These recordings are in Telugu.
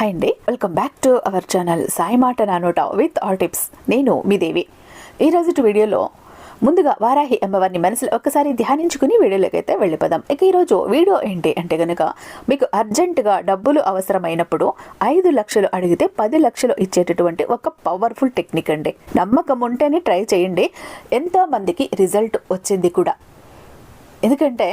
హాయ్ అండి welcome back to our channel Sai మాట నానోట విత్ ఆల్ టిప్స్ నేను మీ దేవి ఈరోజు వీడియోలో ముందుగా వారాహి అమ్మవారిని మనసులో ఒక్కసారి ధ్యానించుకుని వీడియోలోకి అయితే వెళ్ళిపోదాం. ఇక ఈరోజు వీడియో ఏంటి అంటే కనుక మీకు అర్జెంటుగా డబ్బులు అవసరమైనప్పుడు ఐదు లక్షలు అడిగితే పది లక్షలు ఇచ్చేటటువంటి ఒక పవర్ఫుల్ టెక్నిక్ అండి. నమ్మకం ఉంటేనే ట్రై చేయండి. ఎంతోమందికి రిజల్ట్ వచ్చింది కూడా. ఎందుకంటే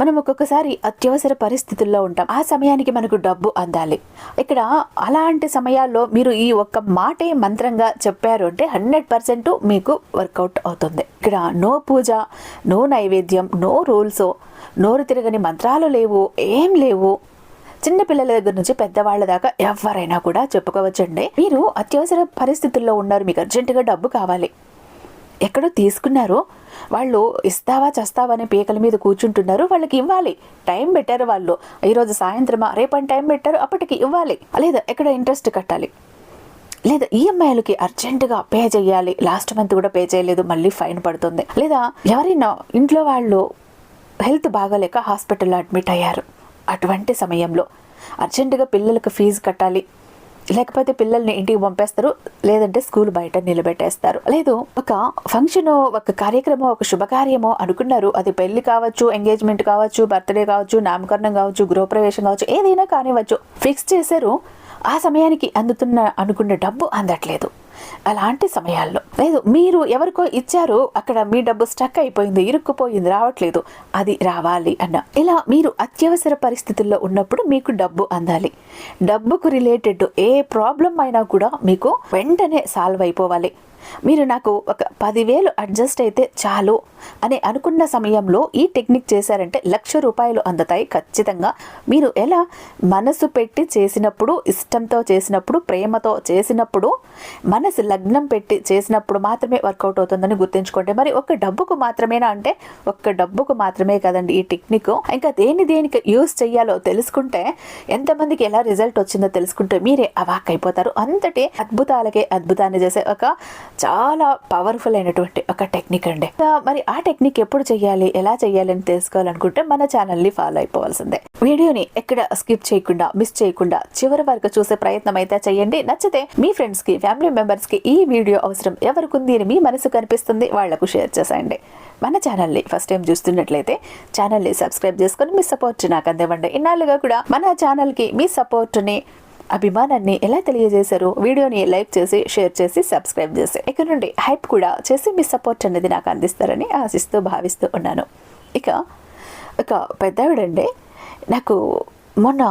మనం ఒక్కొక్కసారి అత్యవసర పరిస్థితుల్లో ఉంటాం. ఆ సమయానికి మనకు డబ్బు అందాలి. ఇక్కడ అలాంటి సమయాల్లో మీరు ఈ ఒక్క మాటే మంత్రంగా చెప్పారు అంటే హండ్రెడ్ పర్సెంట్ మీకు వర్కౌట్ అవుతుంది. ఇక్కడ నో పూజ నో నైవేద్యం నో రూల్స్ నోరు తిరగని మంత్రాలు లేవు ఏం లేవు. చిన్న పిల్లల దగ్గర నుంచి పెద్దవాళ్ళ దాకా ఎవరైనా కూడా చెప్పుకోవచ్చండి. మీరు అత్యవసర పరిస్థితుల్లో ఉన్నారు మీకు అర్జెంటుగా డబ్బు కావాలి. ఎక్కడో తీసుకున్నారు. వాళ్ళు ఇస్తావా చస్తావా అనే పీకల మీద కూర్చుంటున్నారు. వాళ్ళకి ఇవ్వాలి. టైం పెట్టారు వాళ్ళు. ఈరోజు సాయంత్రమా? రేపని టైం పెట్టారు. అప్పటికి ఇవ్వాలి. లేదా ఎక్కడ ఇంట్రెస్ట్ కట్టాలి? లేదా ఈఎంఐలకి అర్జెంటుగా పే చేయాలి. లాస్ట్ మంత్ కూడా పే చేయలేదు. మళ్ళీ ఫైన్ పడుతుంది. లేదా ఎవరైనా ఇంట్లో వాళ్ళు హెల్త్ బాగాలేక హాస్పిటల్లో అడ్మిట్ అయ్యారు. అటువంటి సమయంలో అర్జెంటుగా పిల్లలకు ఫీజు కట్టాలి. లేకపోతే పిల్లల్ని ఇంటికి పంపేస్తారు లేదంటే స్కూల్ బయట నిలబెట్టేస్తారు. లేదు ఒక ఫంక్షన్ ఒక కార్యక్రమం ఒక శుభకార్యమో అనుకున్నారు. అది పెళ్ళి కావచ్చు ఎంగేజ్మెంట్ కావచ్చు బర్త్డే కావచ్చు నామకరణం కావచ్చు గృహప్రవేశం కావచ్చు ఏదైనా కానివ్వచ్చు. ఫిక్స్ చేశారు ఆ సమయానికి అందుతున్న అనుకున్న డబ్బు అందట్లేదు. అలాంటి సమయాల్లో. లేదు మీరు ఎవరికో ఇచ్చారు అక్కడ మీ డబ్బు స్టక్ అయిపోయింది ఇరుక్కుపోయింది రావట్లేదు అది రావాలి అన్న. ఇలా మీరు అత్యవసర పరిస్థితుల్లో ఉన్నప్పుడు మీకు డబ్బు అందాలి. డబ్బుకు రిలేటెడ్ ఏ ప్రాబ్లం అయినా కూడా మీకు వెంటనే సాల్వ్ అయిపోవాలి. మీరు నాకు ఒక పదివేలు అడ్జస్ట్ అయితే చాలు అని అనుకున్న సమయంలో ఈ టెక్నిక్ చేశారంటే లక్ష రూపాయలు అందుతాయి ఖచ్చితంగా. మీరు ఎలా మనసు పెట్టి చేసినప్పుడు ఇష్టంతో చేసినప్పుడు ప్రేమతో చేసినప్పుడు మనసు లగ్నం పెట్టి చేసినప్పుడు మాత్రమే వర్కౌట్ అవుతుందని గుర్తుంచుకోండి. మరి ఒక్క డబ్బుకు మాత్రమేనా అంటే ఒక్క డబ్బుకు మాత్రమే కదండి ఈ టెక్నిక్. ఇంకా దేని దేనికి యూస్ చేయాలో తెలుసుకుంటే ఎంతమందికి ఎలా రిజల్ట్ వచ్చిందో తెలుసుకుంటే మీరే అవాక్ అయిపోతారు అంతటి అద్భుతాలకే అద్భుతాన్ని చేసే ఒక చాలా పవర్ఫుల్ అయినటువంటి ఒక టెక్నిక్ అండి. మరి ఆ టెక్నిక్ ఎప్పుడు చేయాలి ఎలా చేయాలి అని తెలుసుకోవాలనుకుంటే మన ఛానల్ని ఫాలో అయిపోవాల్సిందే. వీడియోని ఎక్కడ స్కిప్ చేయకుండా మిస్ చేయకుండా చివరి వరకు చూసే ప్రయత్నం అయితే చేయండి నచ్చితే మీ ఫ్రెండ్స్కి ఫ్యామిలీ మెంబర్స్కి ఈ వీడియో అవసరం ఎవరికి ఉంది అని మీ మనసు కనిపిస్తుంది వాళ్ళకు షేర్ చేసేయండి. మన ఛానల్ని ఫస్ట్ టైం చూస్తున్నట్లయితే ఛానల్ని సబ్స్క్రైబ్ చేసుకొని మీ సపోర్ట్ నాకు అందివ్వండి. ఇన్నాళ్ళుగా కూడా మన ఛానల్కి మీ సపోర్ట్ని అభిమానాన్ని ఎలా తెలియజేశారు వీడియోని లైక్ చేసి షేర్ చేసి సబ్స్క్రైబ్ చేసి. ఇక్కడ నుండి హైప్ కూడా చేసి మీ సపోర్ట్ అనేది నాకు అందిస్తారని ఆశిస్తూ భావిస్తూ ఉన్నాను. ఇక ఒక పెద్దవిడండి. నాకు మొన్న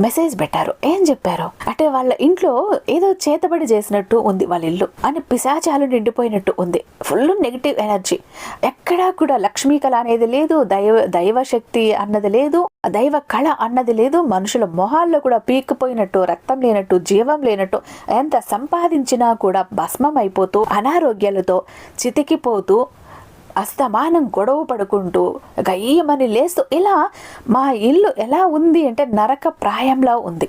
మెసేజ్ పెట్టారు. ఏం చెప్పారు? అంటే వాళ్ళ ఇంట్లో ఏదో చేతబడి చేసినట్టు ఉంది వాళ్ళ ఇల్లు. అని పిశాచాలు నిండిపోయినట్టు ఉంది. Full negative energy. ఎక్కడా కూడా లక్ష్మీ కళ అనేది లేదు దైవ దైవ శక్తి అన్నది లేదు దైవ కళ అన్నది లేదు. మనుషుల మొహాల్లో కూడా పీక్కుపోయినట్టు రక్తం లేనట్టు జీవం లేనట్టు ఎంత సంపాదించినా కూడా భస్మం అయిపోతూ అనారోగ్యాలతో చితికిపోతూ అస్తమానం గొడవ పడుకుంటూ గయ్యమని లేస్తూ ఇలా మా ఇల్లు ఎలా ఉంది? అంటే నరక ప్రాయంలా ఉంది.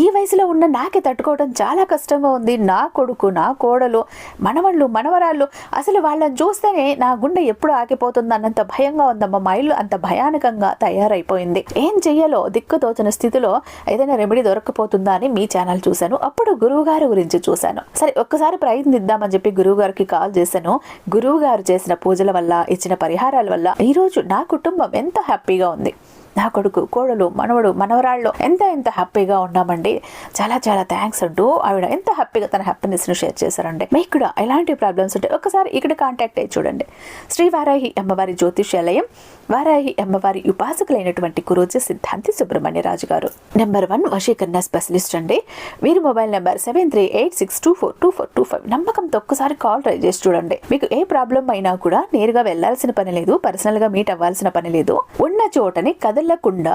ఈ వయసులో ఉన్న నాకే తట్టుకోవడం చాలా కష్టంగా ఉంది. నా కొడుకు నా కోడలు మనవళ్ళు మనవరాళ్ళు అసలు వాళ్ళని చూస్తేనే నా గుండె ఎప్పుడు ఆగిపోతుంది అన్నంత భయంగా ఉందమ్మ. మా ఇల్లు అంత భయానకంగా తయారైపోయింది. ఏం చెయ్యాలో దిక్కుతోచని స్థితిలో ఏదైనా రెమెడీ దొరకపోతుందా అని మీ ఛానల్ చూశాను. అప్పుడు గురువు గారి గురించి చూశాను. సరే ఒక్కసారి ప్రయత్నిద్దామని చెప్పి గురువు గారికి కాల్ చేశాను. గురువు గారు చేసిన పూజల వల్ల ఇచ్చిన పరిహారాల వల్ల ఈరోజు నా కుటుంబం ఎంత హ్యాపీగా ఉంది. నా కొడుకు కోడలు మనవడు మనవరాళ్ళు ఎంత ఎంత హ్యాపీగా ఉన్నామండి. చాలా చాలా థ్యాంక్స్ అంటూ ఆవిడ ఎంత హ్యాపీగా తన హ్యాపీనెస్ని షేర్ చేశారండి మీకు కూడా ఎలాంటి ప్రాబ్లమ్స్ ఉంటే ఒకసారి ఇక్కడ కాంటాక్ట్ అయ్యి చూడండి. శ్రీ వారాహి అమ్మవారి జ్యోతిష్యాలయం వారాహి అమ్మవారి ఉపాసకులైనటువంటి కురోజ సిద్ధాంతి సుబ్రహ్మణ్య రాజు గారు. నెంబర్ వన్ వశీకరణ స్పెషలిస్ట్ అండి. వీరి mobile number seven three eight six two four two four two five నమ్మకంతో ఒక్కసారి కాల్ ట్రై చేసి చూడండి. మీకు ఏ ప్రాబ్లం అయినా కూడా నేరుగా వెళ్ళాల్సిన పని లేదు పర్సనల్గా మీట్ అవ్వాల్సిన పని లేదు. ఉన్న చోటని కదలకుండా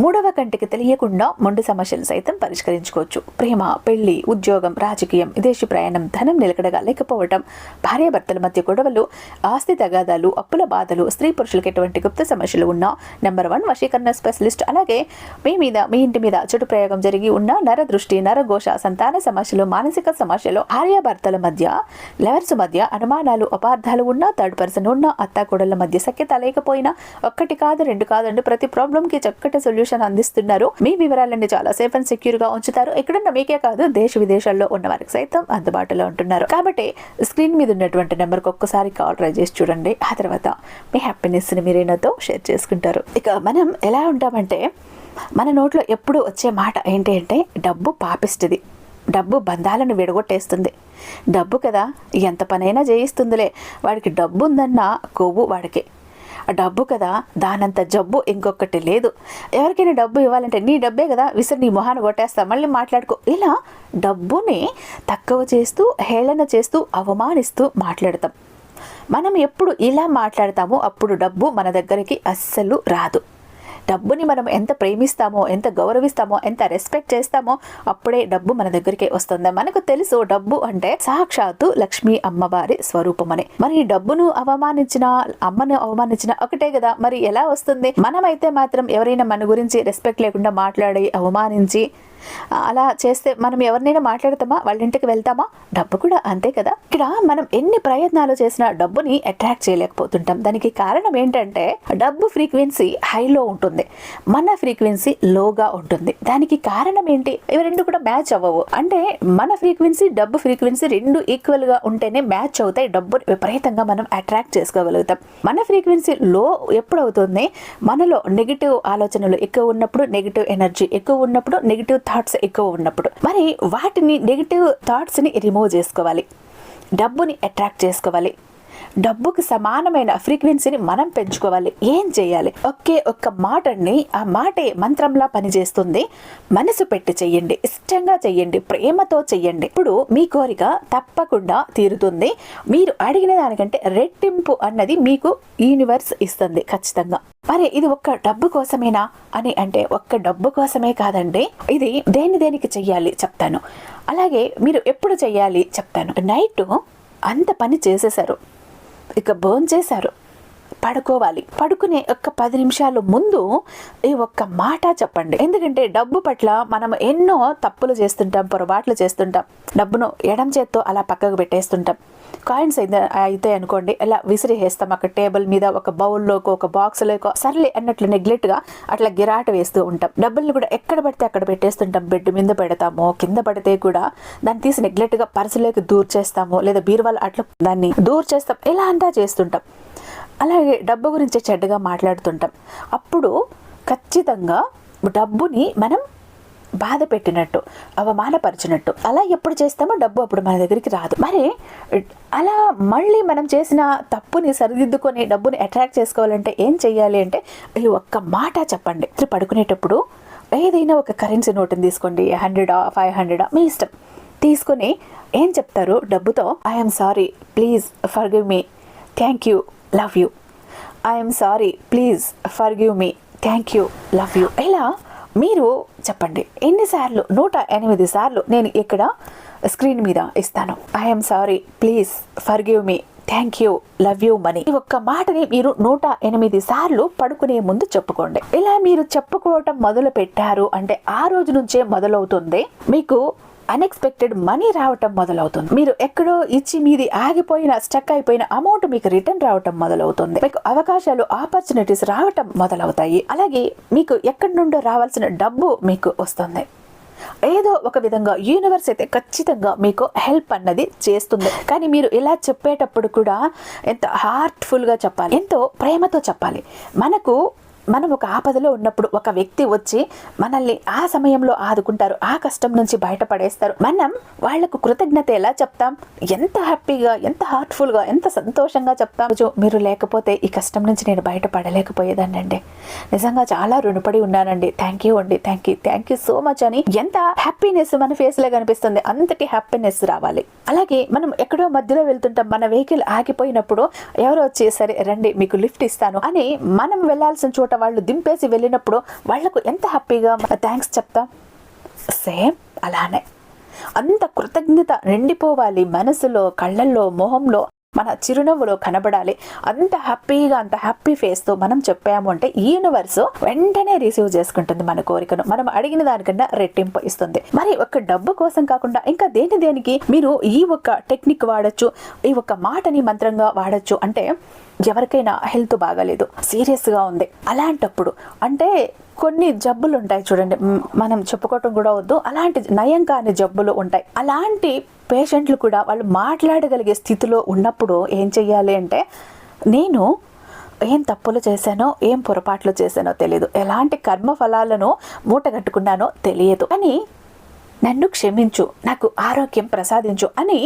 మూడవ కంటికి తెలియకుండా మొండి సమస్యలు సైతం పరిష్కరించుకోవచ్చు. ప్రేమ పెళ్ళి ఉద్యోగం రాజకీయం విదేశీ ప్రయాణం ధనం నిలకడగా లేకపోవటం భార్యాభర్తల మధ్య గొడవలు ఆస్తి తగాదాలు అప్పుల బాధలు స్త్రీ పురుషులకు ఎటువంటి గుప్త సమస్యలు ఉన్నా నెంబర్ వన్ వశీకరణ స్పెషలిస్ట్. అలాగే మీ మీద మీ ఇంటి మీద చెడు ప్రయోగం జరిగి ఉన్న నర దృష్టి నరఘోష సంతాన సమస్యలు మానసిక సమస్యలు భార్యాభర్తల మధ్య లవర్స్ మధ్య అనుమానాలు అపార్థాలు ఉన్నా థర్డ్ పర్సన్ ఉన్న అత్త మధ్య సఖ్యత లేకపోయినా ఒక్కటి కాదు రెండు కాదండి ప్రతి ప్రాబ్లంకి చక్కటి సొల్యూషన్ సొల్యూషన్ అందిస్తున్నారు. మీ వివరాలన్నీ చాలా సేఫ్ అండ్ సెక్యూర్గా ఉంచుతారు. ఇక్కడున్న మీకే కాదు దేశ విదేశాల్లో ఉన్న వారికి సైతం అందుబాటులో ఉంటున్నారు. కాబట్టి స్క్రీన్ మీద ఉన్నటువంటి నెంబర్కి ఒక్కసారి కాల్ ట్రై చేసి చూడండి. ఆ తర్వాత మీ హ్యాపీనెస్ని మీరేనాతో షేర్ చేసుకుంటారు. ఇక మనం ఎలా ఉంటామంటే మన నోట్లో ఎప్పుడు వచ్చే మాట ఏంటి అంటే డబ్బు పాపిస్తుంది. డబ్బు బంధాలను విడగొట్టేస్తుంది. డబ్బు కదా ఎంత పనైనా చేయిస్తుందిలే. వాడికి డబ్బు ఉందన్న కొవ్వు వాడికి. డబ్బు కదా దానంత జబ్బు ఇంకొకటి లేదు. ఎవరికైనా డబ్బు ఇవ్వాలంటే నీ డబ్బే కదా విసిరి నీ మొహాన్ని కొట్టేస్తా మళ్ళీ మాట్లాడుకో. ఇలా డబ్బుని తక్కువ చేస్తూ హేళన చేస్తూ అవమానిస్తూ మాట్లాడతాం. మనం ఎప్పుడు ఇలా మాట్లాడతామో అప్పుడు డబ్బు మన దగ్గరికి అస్సలు రాదు. డబ్బుని మనం ఎంత ప్రేమిస్తామో ఎంత గౌరవిస్తామో ఎంత రెస్పెక్ట్ చేస్తామో అప్పుడే డబ్బు మన దగ్గరికి వస్తుంది. మనకు తెలుసు డబ్బు అంటే సాక్షాత్తు లక్ష్మీ అమ్మవారి స్వరూపం అని మరి డబ్బును అవమానించిన అమ్మను అవమానించిన ఒకటే కదా. మరి ఎలా వస్తుంది? మనమైతే మాత్రం ఎవరైనా మన గురించి రెస్పెక్ట్ లేకుండా మాట్లాడి అవమానించి అలా చేస్తే మనం ఎవరినైనా మాట్లాడతామా? వాళ్ళ ఇంటికి వెళ్తామా? డబ్బు కూడా అంతే కదా. ఇక్కడ మనం ఎన్ని ప్రయత్నాలు చేసినా డబ్బుని అట్రాక్ట్ చేయలేకపోతుంటాం. దానికి కారణం ఏంటంటే డబ్బు ఫ్రీక్వెన్సీ హైలో ఉంటుంది. మన ఫ్రీక్వెన్సీ లోగా ఉంటుంది. దానికి కారణం ఏంటి? ఇవి రెండు కూడా మ్యాచ్ అవ్వవు. అంటే మన ఫ్రీక్వెన్సీ డబ్బు ఫ్రీక్వెన్సీ రెండు ఈక్వల్గా ఉంటేనే మ్యాచ్ అవుతాయి. డబ్బు విపరీతంగా మనం అట్రాక్ట్ చేసుకోగలుగుతాం. మన ఫ్రీక్వెన్సీ లో ఎప్పుడు అవుతుంది? మనలో నెగిటివ్ ఆలోచనలు ఎక్కువ ఉన్నప్పుడు నెగిటివ్ ఎనర్జీ ఎక్కువ ఉన్నప్పుడు నెగిటివ్ థాట్స్ ఎక్కువ ఉన్నప్పుడు. మరి వాటిని నెగిటివ్ థాట్స్ని రిమూవ్ చేసుకోవాలి. డబ్బుని అట్రాక్ట్ చేసుకోవాలి. డబ్బుకి సమానమైన ఫ్రీక్వెన్సీని మనం పెంచుకోవాలి. ఏం చేయాలి? ఒకే ఒక్క మాటని ఆ మాటే మంత్రంలా పనిచేస్తుంది. మనసు పెట్టి చెయ్యండి. ఇష్టంగా చెయ్యండి. ప్రేమతో చెయ్యండి. ఇప్పుడు మీ కోరిక తప్పకుండా తీరుతుంది. మీరు అడిగిన దానికంటే రెట్టింపు అన్నది మీకు యూనివర్స్ ఇస్తుంది ఖచ్చితంగా. మరి ఇది ఒక్క డబ్బు కోసమేనా? అని అంటే ఒక్క డబ్బు కోసమే కాదండి. ఇది దేని దేనికి చెయ్యాలి చెప్తాను. అలాగే మీరు ఎప్పుడు చెయ్యాలి చెప్తాను. నైట్ అంత పని చేసేసారు ఇక బర్న్ చేశారు. పడుకోవాలి. పడుకునే ఒక్క పది నిమిషాలు ముందు ఈ ఒక్క మాట చెప్పండి. ఎందుకంటే డబ్బు పట్ల మనం ఎన్నో తప్పులు చేస్తుంటాం పొరపాట్లు చేస్తుంటాం. డబ్బును ఎడం చేత్తో అలా పక్కకు పెట్టేస్తుంటాం. కాయిన్స్ అయితే అయితే అనుకోండి ఇలా విసిరివేస్తాం. అక్కడ టేబుల్ మీద ఒక బౌల్లోకో ఒక బాక్స్లోకో సర్లే అన్నట్లు నెగ్లెట్గా అట్లా గిరాట వేస్తూ ఉంటాం. డబ్బుల్ని కూడా ఎక్కడ పడితే అక్కడ పెట్టేస్తుంటాం. బెడ్ మీద పెడతాము కింద పడితే కూడా దాన్ని తీసి నెగ్లెట్గా పర్సులోకి దూర్ చేస్తాము లేదా బీరువాళ్ళు అట్లా దాన్ని దూర్ చేస్తాం ఇలా అంతా చేస్తుంటాం. అలాగే డబ్బు గురించి చెడ్డగా మాట్లాడుతుంటాం. అప్పుడు ఖచ్చితంగా డబ్బుని మనం బాధ పెట్టినట్టు అవమానపరిచినట్టు. అలా ఎప్పుడు చేస్తామో డబ్బు అప్పుడు మన దగ్గరికి రాదు. మరి అలా మళ్ళీ మనం చేసిన తప్పుని సరిదిద్దుకొని డబ్బుని అట్రాక్ట్ చేసుకోవాలంటే ఏం చెయ్యాలి అంటే ఈ ఒక్క మాట చెప్పండి. పడుకునేటప్పుడు ఏదైనా ఒక కరెన్సీ నోటుని తీసుకోండి. హండ్రెడా ఫైవ్ హండ్రెడా మీ ఇష్టం. తీసుకొని ఏం చెప్తారు డబ్బుతో? I'm sorry please forgive me thank you love you. I'm sorry please forgive me thank you love you ఇలా మీరు చెప్పండి. ఎన్నిసార్లు? నూట ఎనిమిది సార్లు నేను ఇక్కడ స్క్రీన్ మీద ఇస్తాను. I'm sorry please forgive me thank you love you money ఈ ఒక్క మాటని మీరు నూట ఎనిమిది సార్లు పడుకునే ముందు చెప్పుకోండి. ఇలా మీరు చెప్పుకోవటం మొదలు పెట్టారు అంటే ఆ రోజు నుంచే మొదలవుతుంది. మీకు అన్ఎక్స్పెక్టెడ్ మనీ రావటం మొదలవుతుంది. మీరు ఎక్కడో ఇచ్చి మీది ఆగిపోయిన స్టక్ అయిపోయిన అమౌంట్ మీకు రిటర్న్ రావటం మొదలవుతుంది. మీకు అవకాశాలు ఆపర్చునిటీస్ రావటం మొదలవుతాయి. అలాగే మీకు ఎక్కడి నుండో రావాల్సిన డబ్బు మీకు వస్తుంది. ఏదో ఒక విధంగా యూనివర్స్ అయితే ఖచ్చితంగా మీకు హెల్ప్ అన్నది చేస్తుంది. కానీ మీరు ఇలా చెప్పేటప్పుడు కూడా ఎంత హార్ట్ఫుల్గా చెప్పాలి. ఎంతో ప్రేమతో చెప్పాలి. మనకు మనం ఒక ఆపదలో ఉన్నప్పుడు ఒక వ్యక్తి వచ్చి మనల్ని ఆ సమయంలో ఆదుకుంటారు ఆ కష్టం నుంచి బయటపడేస్తారు. మనం వాళ్ళకు కృతజ్ఞత ఎలా చెప్తాం? ఎంత హ్యాపీగా ఎంత హార్ట్ఫుల్గా ఎంత సంతోషంగా చెప్తాం? మీరు లేకపోతే ఈ కష్టం నుంచి నేను బయటపడలేకపోయేదాన్ని అండి. నిజంగా చాలా రుణపడి ఉన్నానండి. థ్యాంక్ యూ అండి. Thank you thank you so much అని ఎంత హ్యాపీనెస్ మన ఫేస్లో కనిపిస్తుంది అంతటి హ్యాపీనెస్ రావాలి. అలాగే మనం ఎక్కడో మధ్యలో వెళ్తుంటాం మన వెహికల్ ఆగిపోయినప్పుడు ఎవరో వచ్చి సరే రండి మీకు లిఫ్ట్ ఇస్తాను అని మనం వెళ్ళాల్సిన చోట వాళ్ళు దింపేసి వెళ్ళినప్పుడు వాళ్ళకు ఎంత హ్యాపీగా థ్యాంక్స్ చెప్తాం? సేమ్ అలానే. అంత కృతజ్ఞత నిండిపోవాలి మనసులో కళ్ళల్లో మొహంలో మన చిరునవ్వులో కనబడాలి. అంత హ్యాపీగా అంత హ్యాపీ ఫేస్తో మనం చెప్పాము అంటే ఈ యూనివర్స్ వెంటనే రిసీవ్ చేసుకుంటుంది మన కోరికను. మనం అడిగిన దానికన్నా రెట్టింపు ఇస్తుంది. మరి ఒక డబ్బు కోసం కాకుండా ఇంకా దేని దేనికి మీరు ఈ ఒక్క టెక్నిక్ వాడచ్చు ఈ ఒక్క మాటని మంత్రంగా వాడచ్చు అంటే ఎవరికైనా హెల్త్ బాగాలేదు సీరియస్గా ఉంది. అలాంటప్పుడు అంటే కొన్ని జబ్బులు ఉంటాయి చూడండి మనం చెప్పుకోవటం కూడా వద్దు. అలాంటి నయం కాని జబ్బులు ఉంటాయి. అలాంటి పేషెంట్లు కూడా వాళ్ళు మాట్లాడగలిగే స్థితిలో ఉన్నప్పుడు ఏం చెయ్యాలి అంటే నేను ఏం తప్పులు చేశానో ఏం పొరపాట్లు చేశానో తెలియదు ఎలాంటి కర్మ ఫలాలను మూటగట్టుకున్నానో తెలియదు. అని నన్ను క్షమించు నాకు ఆరోగ్యం ప్రసాదించు అని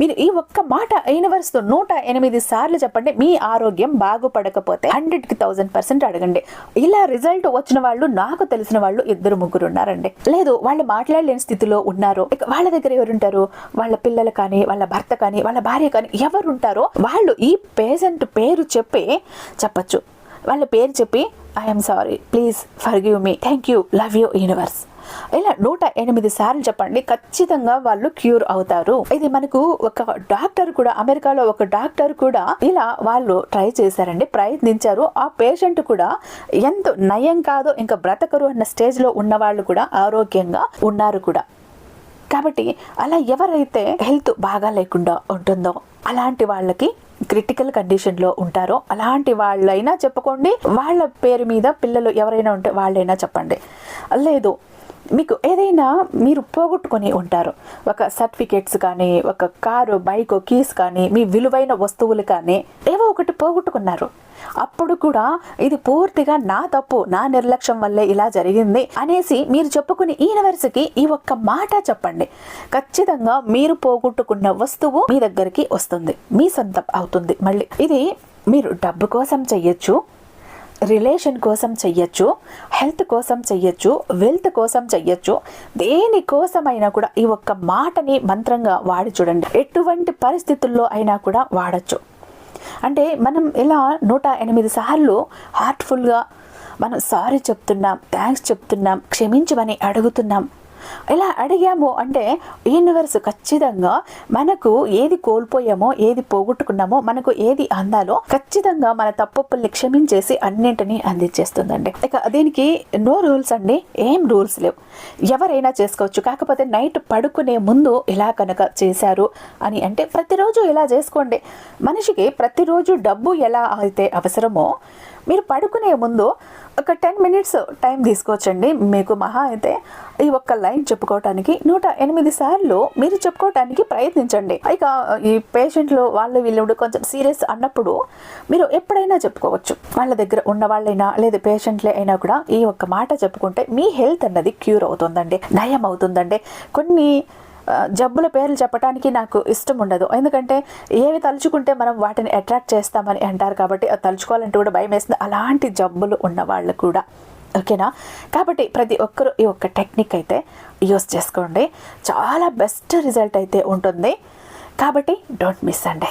మీరు ఈ ఒక్క మాట యూనివర్స్తో నూట ఎనిమిది సార్లు చెప్పండి మీ ఆరోగ్యం బాగుపడకపోతే హండ్రెడ్కి థౌసండ్ పర్సెంట్ అడగండి. ఇలా రిజల్ట్ వచ్చిన వాళ్ళు నాకు తెలిసిన వాళ్ళు ఇద్దరు ముగ్గురు ఉన్నారండి. లేదు వాళ్ళు మాట్లాడలేని స్థితిలో ఉన్నారు ఇక వాళ్ళ దగ్గర ఎవరుంటారు? వాళ్ళ పిల్లలు కానీ వాళ్ళ భర్త కానీ వాళ్ళ భార్య కానీ ఎవరు ఉంటారో వాళ్ళు ఈ పేషెంట్ పేరు చెప్పి చెప్పచ్చు. వాళ్ళ పేరు చెప్పి I'm sorry please forgive me thank you love you universe ఇలా నూట ఎనిమిది సార్లు చెప్పండి ఖచ్చితంగా వాళ్ళు క్యూర్ అవుతారు. ఇది మనకు ఒక డాక్టర్ కూడా అమెరికాలో ఒక డాక్టర్ కూడా ఇలా వాళ్ళు ట్రై చేశారండి ప్రయత్నించారు. ఆ పేషెంట్ కూడా ఎంత నయం కాదో ఇంకా బ్రతకరు అన్న స్టేజ్లో ఉన్న వాళ్ళు కూడా ఆరోగ్యంగా ఉన్నారు కూడా. కాబట్టి అలా ఎవరైతే హెల్త్ బాగా లేకుండా ఉంటుందో అలాంటి వాళ్ళకి క్రిటికల్ కండిషన్లో ఉంటారో అలాంటి వాళ్ళైనా చెప్పుకోండి వాళ్ళ పేరు మీద పిల్లలు ఎవరైనా ఉంటే వాళ్ళైనా చెప్పండి. లేదు మీకు ఏదైనా మీరు పోగొట్టుకొని ఉంటారు. ఒక సర్టిఫికేట్స్ కానీ ఒక కారు బైక్ కీస్ కానీ మీ విలువైన వస్తువులు కానీ ఏవో ఒకటి పోగొట్టుకున్నారు. అప్పుడు కూడా ఇది పూర్తిగా నా తప్పు నా నిర్లక్ష్యం వల్లే ఇలా జరిగింది అనేసి మీరు చెప్పుకుని ఈ యూనివర్స్కి ఈ ఒక్క మాట చెప్పండి. ఖచ్చితంగా మీరు పోగొట్టుకున్న వస్తువు మీ దగ్గరికి వస్తుంది. మీ సొంతం అవుతుంది మళ్ళీ. ఇది మీరు డబ్బు కోసం చెయ్యొచ్చు రిలేషన్ కోసం చెయ్యొచ్చు హెల్త్ కోసం చెయ్యొచ్చు వెల్త్ కోసం చెయ్యొచ్చు. దేనికోసమైనా కూడా ఈ ఒక్క మాటని మంత్రంగా వాడి చూడండి. ఎటువంటి పరిస్థితుల్లో అయినా కూడా వాడచ్చు. అంటే మనం ఇలా నూట ఎనిమిది సార్లు హార్ట్ఫుల్గా మనం సారీ చెప్తున్నాం థ్యాంక్స్ చెప్తున్నాం క్షమించమని అడుగుతున్నాం. ఇలా అడిగాము అంటే యూనివర్స్ ఖచ్చితంగా మనకు ఏది కోల్పోయామో ఏది పోగొట్టుకున్నామో మనకు ఏది అందాలో ఖచ్చితంగా మన తప్పుల్ని క్షమించేసి అన్నింటినీ అందించేస్తుందండి. ఇక దీనికి నో రూల్స్ అండి ఏం రూల్స్ లేవు. ఎవరైనా చేసుకోవచ్చు కాకపోతే నైట్ పడుకునే ముందు ఇలా కనుక చేశారు అని అంటే ప్రతిరోజు ఇలా చేసుకోండి. మనిషికి ప్రతిరోజు డబ్బు ఎలా అయితే అవసరమో మీరు పడుకునే ముందు ఒక టెన్ మినిట్స్ టైం తీసుకోవచ్చండి. మీకు మహా అయితే ఈ ఒక్క లైన్ చెప్పుకోవటానికి నూట ఎనిమిది సార్లు మీరు చెప్పుకోవటానికి ప్రయత్నించండి. ఇక ఈ పేషెంట్లు వాళ్ళు వీళ్ళు కొంచెం సీరియస్ అన్నప్పుడు మీరు ఎప్పుడైనా చెప్పుకోవచ్చు. వాళ్ళ దగ్గర ఉన్న వాళ్ళైనా లేదా పేషెంట్లే అయినా కూడా ఈ ఒక్క మాట చెప్పుకుంటే మీ హెల్త్ అన్నది క్యూర్ అవుతుందండి. నయం అవుతుందండి కొన్ని జబ్బుల పేర్లు చెప్పడానికి నాకు ఇష్టం ఉండదు. ఎందుకంటే ఏవి తలుచుకుంటే మనం వాటిని అట్రాక్ట్ చేస్తామని అంటారు కాబట్టి అది తలుచుకోవాలంటే కూడా భయం వేస్తుంది. అలాంటి జబ్బులు ఉన్న వాళ్ళు కూడా. ఓకేనా? కాబట్టి ప్రతి ఒక్కరూ ఈ ఒక్క టెక్నిక్ అయితే యూస్ చేసుకోండి. చాలా బెస్ట్ రిజల్ట్ అయితే ఉంటుంది. కాబట్టి డోంట్ మిస్ అండి.